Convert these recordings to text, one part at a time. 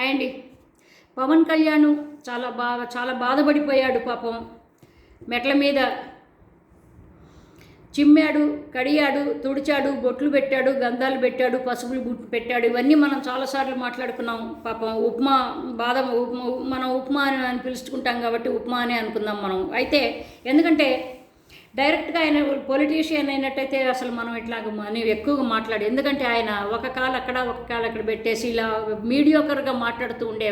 Hi అండి. పవన్ కళ్యాణ్ చాలా బాగా చాలా బాధపడిపోయాడు పాపం. మెట్ల మీద చిమ్మాడు కడియాడు తుడిచాడు బొట్లు పెట్టాడు గంధాలు పెట్టాడు పసుపులు పెట్టాడు. ఇవన్నీ మనం చాలాసార్లు మాట్లాడుకున్నాం పాపం. ఉప్మా బాధ ఉప్మా మనం ఉప్మా అని అని పిలుచుకుంటాం కాబట్టి ఉప్మా అని అనుకుందాం మనం. అయితే ఎందుకంటే డైరెక్ట్గా ఆయన పొలిటీషియన్ అయినట్టయితే అసలు మనం ఇట్లా అని ఎక్కువగా మాట్లాడు ఎందుకంటే ఆయన ఒక కాలు అక్కడ ఒక కాలు అక్కడ పెట్టేసి ఇలా మీడియోకర్గా మాట్లాడుతూ ఉండే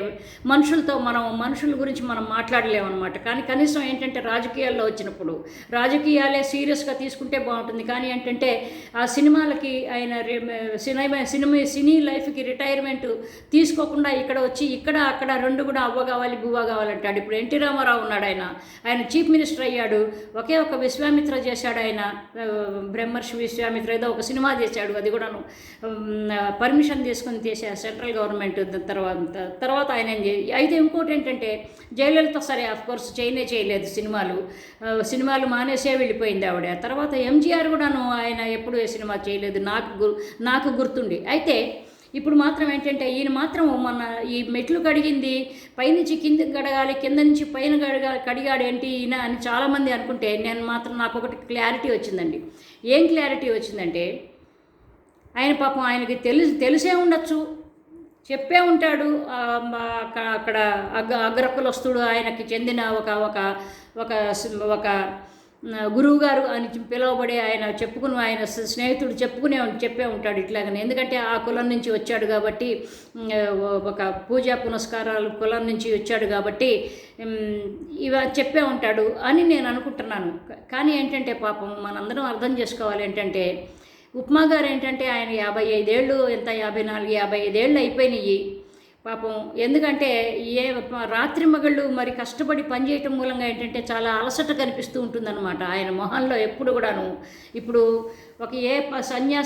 మనుషులతో మనం మనుషుల గురించి మనం మాట్లాడలేమన్నమాట. కానీ కనీసం ఏంటంటే రాజకీయాల్లో వచ్చినప్పుడు రాజకీయాలే సీరియస్గా తీసుకుంటే బాగుంటుంది. కానీ ఏంటంటే ఆ సినిమాలకి ఆయన సినిమా సినిమా సినీ లైఫ్కి రిటైర్మెంట్ తీసుకోకుండా ఇక్కడ వచ్చి ఇక్కడ అక్కడ రెండు కూడా అవ్వ కావాలి బువ్వ కావాలంటాడు. ఇప్పుడు ఎన్టీ రామారావు ఉన్నాడు ఆయన. ఆయన చీఫ్ మినిస్టర్ అయ్యాడు. ఒకే ఒక విశ్వామిత్ర చేశాడు ఆయన బ్రహ్మర్షి విశ్వామిత్ర ఏదో ఒక సినిమా చేశాడు అది కూడాను. పర్మిషన్ తీసుకుని తీసే సెంట్రల్ గవర్నమెంట్ తర్వాత తర్వాత ఆయన ఏం చే- అయితే ఇంకోటి ఏంటంటే జయలలిత సరే ఆఫ్ కోర్స్ చేయనే చేయలేదు సినిమాలు. సినిమాలు మానేసే వెళ్ళిపోయింది ఆవిడ. తర్వాత ఎంజీఆర్ కూడాను ఆయన ఎప్పుడు ఏ సినిమా చేయలేదు నాకు గు- నాకు గుర్తుండి. అయితే ఇప్పుడు మాత్రం ఏంటంటే ఈయన మాత్రం మన ఈ మెట్లు కడిగింది పైనుంచి కిందకి కడగాలి కింద నుంచి పైన కడగా కడిగాడు ఏంటి ఈయన అని చాలామంది అనుకుంటే నేను మాత్రం నాకు ఒకటి క్లారిటీ వచ్చిందండి. ఏం క్లారిటీ వచ్చిందంటే ఆయన పాపం ఆయనకి తెలుసు తెలిసే ఉండొచ్చు చెప్పే ఉంటాడు అక్కడ అగ్ర అగ్రకులస్తుడు ఆయనకి చెందిన ఒక ఒక ఒక ఒక గురువుగారు అని పిలువబడే ఆయన చెప్పుకుని ఆయన స్నేహితుడు చెప్పుకునే చెప్పే ఉంటాడు ఇట్లాగనే. ఎందుకంటే ఆ కులం నుంచి వచ్చాడు కాబట్టి ఒక పూజా పునస్కారాలు కులం నుంచి వచ్చాడు కాబట్టి ఇవ చెప్పే ఉంటాడు అని నేను అనుకుంటున్నాను. కానీ ఏంటంటే పాపం మనందరం అర్థం చేసుకోవాలి ఏంటంటే ఉప్మా గారు ఏంటంటే ఆయన యాభై ఐదేళ్ళు ఎంత? యాభై నాలుగు యాభై ఐదేళ్ళు అయిపోయినాయి. పాపం. ఎందుకంటే ఏ రాత్రి మగళ్ళు మరి కష్టపడి పనిచేయటం మూలంగా ఏంటంటే చాలా అలసట కనిపిస్తూ ఉంటుందన్నమాట. ఆయన మొహంలో ఎప్పుడు కూడాను. ఇప్పుడు ఒక ఏ ప-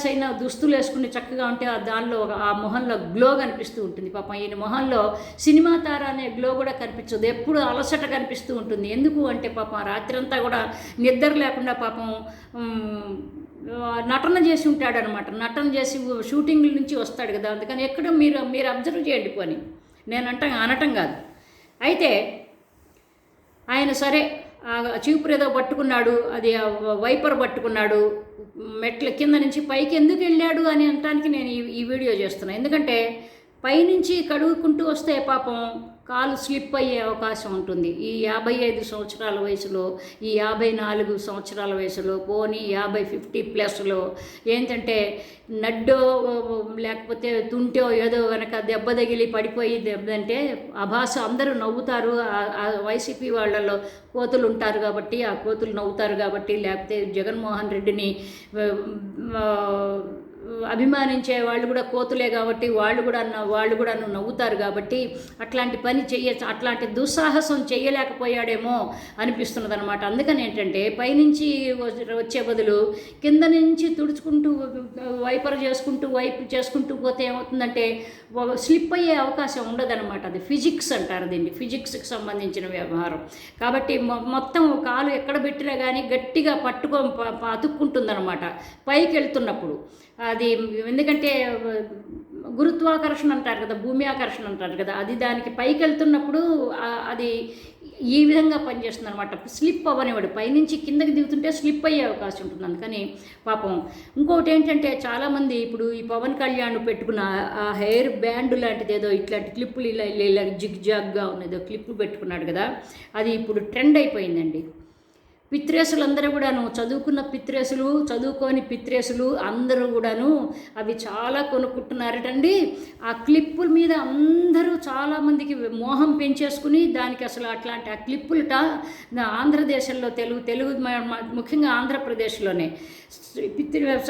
అయినా దుస్తులు వేసుకుని చక్కగా ఉంటే ఆ దానిలో ఒక ఆ మొహంలో గ్లో కనిపిస్తూ ఉంటుంది. పాపం ఈయన మొహంలో సినిమా తార అనే గ్లో కూడా కనిపించదు. ఎప్పుడు అలసట కనిపిస్తూ ఉంటుంది. ఎందుకు అంటే పాపం రాత్రంతా కూడా నిద్ర లేకుండా పాపం నటన చేసి ఉంటాడు అనమాట నటన చేసి షూటింగ్ల నుంచి వస్తాడు కదా. అందుకని ఎక్కడ మీరు మీరు అబ్జర్వ్ చేయండి పోని. నేను అంట అనటం కాదు. అయితే ఆయన సరే చూపురు చీపురు ఏదో పట్టుకున్నాడు అది వైపర్ పట్టుకున్నాడు మెట్ల కింద నుంచి పైకి ఎందుకు వెళ్ళాడు అని అనటానికి నేను ఈ ఈ వీడియో చేస్తున్నాను ఎందుకంటే పైనుంచి కడుగుకుంటూ వస్తే పాపం కాలు స్లిప్ అయ్యే అవకాశం ఉంటుంది. ఈ యాభై ఐదు సంవత్సరాల వయసులో ఈ యాభై నాలుగు సంవత్సరాల వయసులో పోనీ యాభై ఫిఫ్టీ ప్లస్లో ఏంటంటే నడ్డో లేకపోతే తుంటో ఏదో కనుక దెబ్బ తగిలి పడిపోయి దెబ్బంటే ఆ భాష అందరూ నవ్వుతారు. ఆ- వైసీపీ వాళ్ళలో కోతులు ఉంటారు కాబట్టి ఆ కోతులు నవ్వుతారు కాబట్టి లేకపోతే జగన్మోహన్ రెడ్డిని అభిమానించే వాళ్ళు కూడా కోతులే కాబట్టి వాళ్ళు కూడా న- వాళ్ళు కూడా నవ్వుతారు కాబట్టి అట్లాంటి పని చెయ్య అట్లాంటి దుస్సాహసం చేయలేకపోయాడేమో అనిపిస్తున్నది అనమాట అందుకని ఏంటంటే పైనుంచి వ- వచ్చే బదులు కింద నుంచి తుడుచుకుంటూ వైపర్ చేసుకుంటూ వైపు చేసుకుంటూ పోతే ఏమవుతుందంటే స్లిప్ అయ్యే అవకాశం ఉండదన్నమాట. అది ఫిజిక్స్ అంటారు దీన్ని. ఫిజిక్స్కి సంబంధించిన వ్యవహారం. కాబట్టి మొత్తం కాలు ఎక్కడ పెట్టినా కానీ గట్టిగా పట్టుకో అతుక్కుంటుందన్నమాట. పైకి వెళ్తున్నప్పుడు అది ఎందుకంటే గురుత్వాకర్షణ అంటారు కదా భూమి ఆకర్షణ అంటారు కదా అది దానికి పైకి వెళ్తున్నప్పుడు అది ఈ విధంగా పనిచేస్తుంది అనమాట స్లిప్ అవ్వనివాడు పైనుంచి కిందకి దిగుతుంటే స్లిప్ అయ్యే అవకాశం ఉంటుంది. అందుకని పాపం ఇంకొకటి ఏంటంటే చాలామంది ఇప్పుడు ఈ పవన్ కళ్యాణ్ పెట్టుకున్న ఆ- హెయిర్ బ్యాండ్ లాంటిది ఏదో ఇట్లాంటి క్లిప్పులు ఇలా ఇలా జిగ్ జాగ్గా ఉన్నదో క్లిప్పు పెట్టుకున్నాడు కదా అది ఇప్పుడు ట్రెండ్ అయిపోయిందండి. పిత్రేసులు అందరూ కూడాను చదువుకున్న పిత్రేసులు చదువుకోని పిత్రేసులు అందరూ కూడాను అవి చాలా కొనుక్కుంటున్నారటండి. ఆ క్లిప్పుల మీద అందరూ చాలామందికి మోహం పెంచేసుకుని దానికి అసలు అట్లాంటి ఆ క్లిప్పులట ఆంధ్రదేశంలో తెలుగు తెలుగు ముఖ్యంగా ఆంధ్రప్రదేశ్లోనే.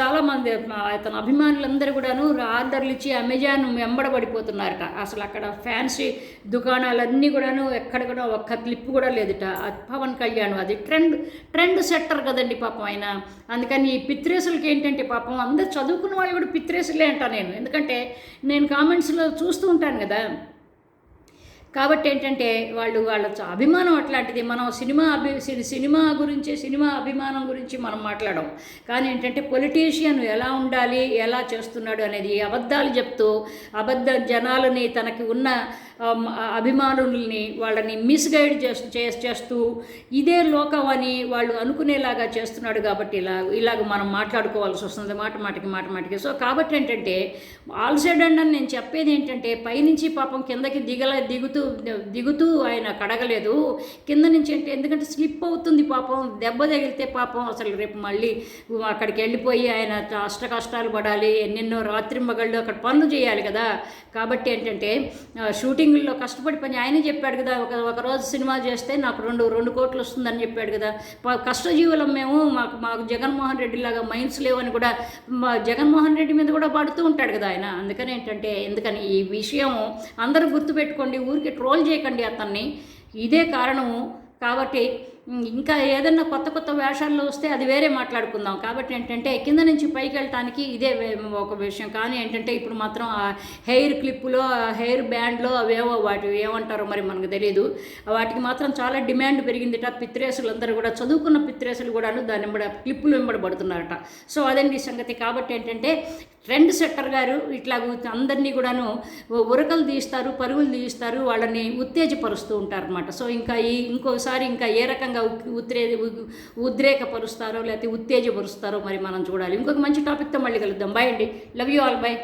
చాలామంది అతని అభిమానులందరూ కూడాను ఆర్డర్లు ఇచ్చి అమెజాన్ వెంబడబడిపోతున్నారట. అసలు అక్కడ ఫ్యాన్సీ దుకాణాలన్నీ కూడాను ఎక్కడ కూడా ఒక్క క్లిప్ కూడా లేదుట. పవన్ కళ్యాణ్ అది ట్రెండ్ ట్రెండ్ సెట్టర్ కదండి పాపం ఆయన. అందుకని ఈ పిత్రేసులకి ఏంటంటే పాపం అందరు చదువుకున్న వాళ్ళు కూడా పిత్రేసులే అంట నేను. ఎందుకంటే నేను కామెంట్స్లో చూస్తూ ఉంటాను కదా. కాబట్టి ఏంటంటే వాళ్ళు వాళ్ళ చ- అభిమానం అట్లాంటిది. మనం సినిమా అభి సినిమా గురించి సినిమా అభిమానం గురించి మనం మాట్లాడడం కానీ ఏంటంటే పొలిటీషియన్ ఎలా ఉండాలి ఎలా చేస్తున్నాడు అనేది అబద్ధాలు చెప్తూ అబద్ధ జనాలని తనకి ఉన్న అభిమానుల్ని వాళ్ళని మిస్గైడ్ చేస్తూ చే- చేస్తూ ఇదే లోకం అని వాళ్ళు అనుకునేలాగా చేస్తున్నాడు కాబట్టి ఇలా ఇలాగ మనం మాట్లాడుకోవాల్సి వస్తుంది. మాట మాటికి మాట మాటికి. సో కాబట్టి ఏంటంటే ఆల్ సైడ్ అండ్ అని నేను చెప్పేది ఏంటంటే పైనుంచి పాపం కిందకి దిగల దిగుతూ దిగుతూ ఆయన కడగలేదు. కింద నుంచి అంటే ఎందుకంటే స్లిప్ అవుతుంది పాపం. దెబ్బ తగిలితే పాపం అసలు రేపు మళ్ళీ అక్కడికి వెళ్ళిపోయి ఆయన అష్ట కష్టాలు పడాలి ఎన్నెన్నో రాత్రి మగళ్ళు అక్కడ పనులు చేయాలి కదా. కాబట్టి ఏంటంటే షూటింగ్లో కష్టపడి పని ఆయనే చెప్పాడు కదా. ఒక ఒక రోజు సినిమా చేస్తే నాకు రెండు రెండు కోట్లు వస్తుందని చెప్పాడు కదా. కష్టజీవులం మేము. మాకు మాకు జగన్మోహన్ రెడ్డి లాగా మైండ్స్ లేవని కూడా మా జగన్మోహన్ రెడ్డి మీద కూడా పడుతూ ఉంటాడు కదా ఆయన. అందుకని ఏంటంటే ఎందుకని ఈ విషయం అందరూ గుర్తుపెట్టుకోండి. ఊరికి ట్రోల్ చేయకండి అతన్ని. ఇదే కారణము. కాబట్టి ఇంకా ఏదన్నా కొత్త కొత్త వేషాల్లో వస్తే అది వేరే మాట్లాడుకుందాం. కాబట్టి ఏంటంటే కింద నుంచి పైకి వెళ్ళటానికి ఇదే ఒక విషయం. కానీ ఏంటంటే ఇప్పుడు మాత్రం ఆ హెయిర్ క్లిప్పులో హెయిర్ బ్యాండ్లో అవేవో వాటి ఏమంటారో మరి మనకు తెలియదు వాటికి మాత్రం చాలా డిమాండ్ పెరిగిందిట. పిత్రేసులు అందరూ కూడా చదువుకున్న పిత్రేసులు కూడాను దాని వెంబడ క్లిప్పులు వెంబడబడుతున్నారట. సో అదండి సంగతి. కాబట్టి ఏంటంటే ట్రెండ్ సెట్టర్ గారు ఇట్లా అందరినీ కూడాను ఉరకలు తీస్తారు పరుగులు తీస్తారు వాళ్ళని ఉత్తేజపరుస్తూ ఉంటారనమాట సో ఇంకా ఈ ఇంకోసారి ఇంకా ఏ రకంగా ఉ- ఉత్రే ఉద్రేకపరుస్తారో లేకపోతే ఉత్తేజపరుస్తారో మరి మనం చూడాలి. ఇంకొక మంచి టాపిక్తో మళ్ళీ కలుద్దాం. బాయ్ అండి. Love you all by